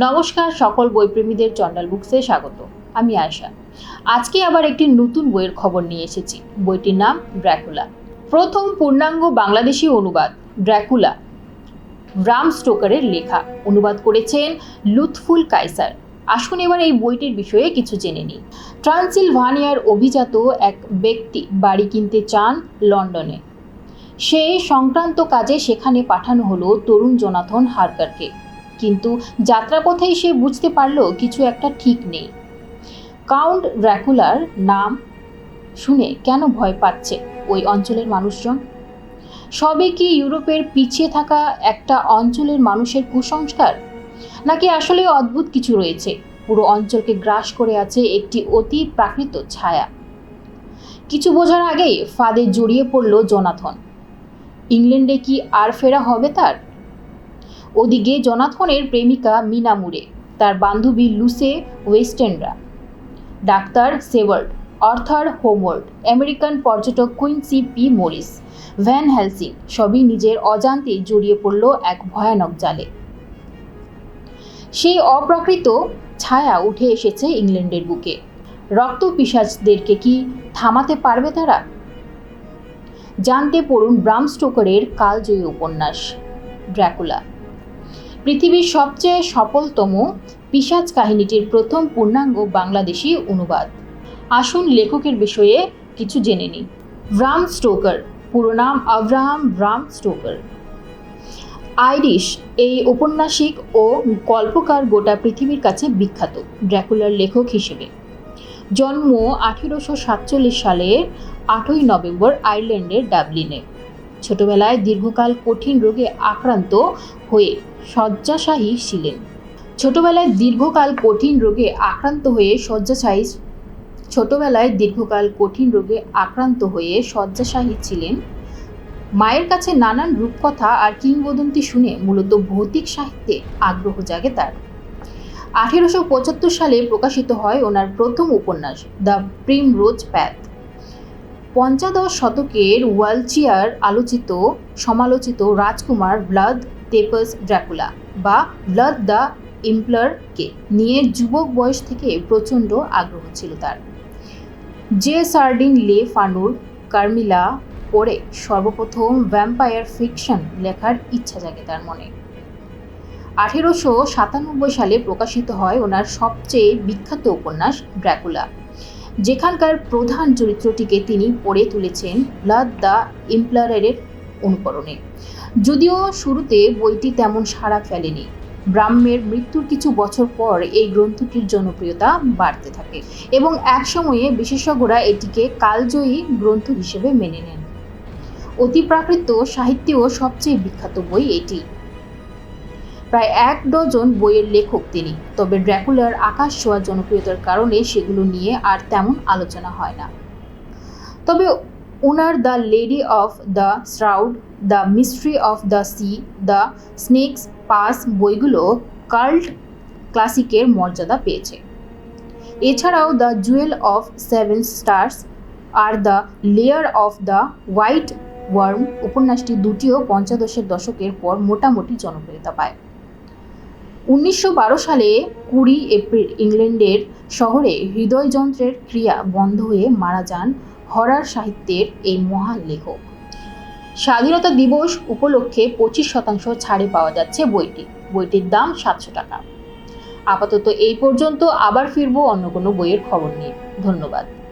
নমস্কার, সকল বইপ্রেমীদের চন্ডাল বুকসে স্বাগত। আমি আয়শা। আজকে আবার একটি নতুন বইয়ের খবর নিয়ে এসেছি। বইটির নাম ড্র্যাকুলা। প্রথম পূর্ণাঙ্গ বাংলাদেশি অনুবাদ ড্র্যাকুলা। রাম স্টোকারের লেখা। অনুবাদ করেছেন লুৎফুল কাইসার আসুন এবার এই বইটির বিষয়ে কিছু জেনে নিই। ট্রান্সিলভানিয়ার অভিজাত এক ব্যক্তি বাড়ি কিনতে চান লন্ডনে। সে সংক্রান্ত কাজে সেখানে পাঠানো হলো তরুণ জোনাথন হারকারকে। কিন্তু যাত্রাপথেই সে বুঝতে পারল কিছু একটা ঠিক নেই। কাউন্ট ড্র্যাকুলার নাম শুনে কেন ভয় পাচ্ছে ওই অঞ্চলের মানুষজন? সবে কি ইউরোপের পিছিয়ে থাকা একটা অঞ্চলের মানুষের কুসংস্কার? নাকি আসলে অদ্ভুত কিছু রয়েছে? পুরো অঞ্চলকে গ্রাস করে আছে একটি অতি প্রাকৃত ছায়া। কিছু বোঝার আগেই ফাঁদে জড়িয়ে পড়ল জোনাথন। ইংল্যান্ডে কি আর ফেরা হবে তার? ওদিকে জনাথনের প্রেমিকা মিনা মুরে তার বান্ধবী Lucy Westenra. Doctor Seward, Arthur হোমওয়ার্ড, আমেরিকান পর্যটক Quincey P Morris, Van Helsing সবই নিজের অজান্তেই জড়িয়ে পড়ল এক ভয়ানক জালে। সেই অপ্রাকৃত ছায়া উঠে এসেছে ইংল্যান্ডের বুকে। রক্ত পিসাজদেরকে কি থামাতে পারবে তারা? জানতে পড়ুন ব্রাম স্টোকারের কালজয়ী উপন্যাস, ড্র্যাকুলা। পৃথিবীর সবচেয়ে সফলতম পিসাজ কাহিনীটির প্রথম পূর্ণাঙ্গ বাংলাদেশি অনুবাদ। আসুন লেখকের বিষয়ে কিছু জেনে নিই। ব্রাম স্টোকার, পুরো নাম আব্রাহাম ব্রাম স্টোকার। আইরিশ এই ঔপন্যাসিক ও গল্পকার গোটা পৃথিবীর কাছে বিখ্যাত, ড্র্যাকুলার লেখক হিসেবে। জন্ম আঠেরোশো সাতচল্লিশ সালের আটই নভেম্বর আয়ারল্যান্ডের ডাবলিনে। ছোটবেলায় দীর্ঘকাল কঠিন রোগে আক্রান্ত হয়ে শয্যাশায়ী ছিলেন। ছোটবেলায় দীর্ঘকাল কঠিন রোগে আক্রান্ত হয়ে শয্যাশায়ী ছোটবেলায় দীর্ঘকাল কঠিন রোগে আক্রান্ত হয়ে শয্যাশায়ী ছিলেন। মায়ের কাছে নানান রূপকথা আর কিংবদন্তি শুনে মূলত ভৌতিক সাহিত্যে আগ্রহ জাগে তার। আঠেরোশো পঁচাত্তর সালে প্রকাশিত হয় ওনার প্রথম উপন্যাস, দ্য প্রিম রোজ প্যাথ। পঞ্চাদশ শতকের ওয়ালচিয়ার আলোচিত, সমালোচিত রাজকুমার ব্লাদ তেপাস ড্র্যাকুলা বা ব্লাদ দ্য ইমপ্লারকে নিয়ে যুবক বয়স থেকে প্রচণ্ড আগ্রহ ছিল তার। যে সার্ডিন লে ফানুর কার্মিলা পড়ে সর্বপ্রথম ভ্যাম্পায়ার ফিকশন লেখার ইচ্ছা জাগে তার মনে। আঠেরোশো সাতানব্বই সালে প্রকাশিত হয় ওনার সবচেয়ে বিখ্যাত উপন্যাস ড্র্যাকুলা। যেখানকার প্রধান চরিত্রটিকে তিনি পড়ে তুলেছেন ব্লাড দ্য ইমপ্লারের অনুকরণে। যদিও শুরুতে বইটি তেমন সাড়া ফেলেনি। ব্রাহ্মের মৃত্যুর কিছু বছর পর এই গ্রন্থটির জনপ্রিয়তা বাড়তে থাকে এবং একসময়ে বিশেষজ্ঞরা এটিকে কালজয়ী গ্রন্থ হিসেবে মেনে নেন। অতিপ্রাকৃত সাহিত্যেও সবচেয়ে বিখ্যাত বই এটি। প্রায় এক ডজন বইয়ের লেখক তিনি। তবে ড্র্যাকুলার আকাশ ছোঁয়া জনপ্রিয়তার কারণে সেগুলো নিয়ে আর তেমন আলোচনা হয় না। তবে ওনার the lady of the shroud, the mystery of the sea, the snake's pass বইগুলো কাল্ট ক্লাসিকের মর্যাদা পেয়েছে। এছাড়াও the jewel of seven stars R the lair of the white worm উপন্যাসটি দুটিও পঞ্চাদশের দশকের পর মোটামুটি জনপ্রিয়তা পায়। উনিশশো বারো সালে কুড়ি এপ্রিল ইংল্যান্ডের শহরে হৃদয়যন্ত্রের ক্রিয়া বন্ধ হয়ে মারা যান হরার সাহিত্যের এই মহান লেখক। স্বাধীনতা দিবস উপলক্ষে পঁচিশ শতাংশ ছাড়ে পাওয়া যাচ্ছে বইটি। বইটির দাম সাতশো টাকা। আপাতত এই পর্যন্ত আবার ফিরবো অন্য কোনো বইয়ের খবর নিয়ে। ধন্যবাদ।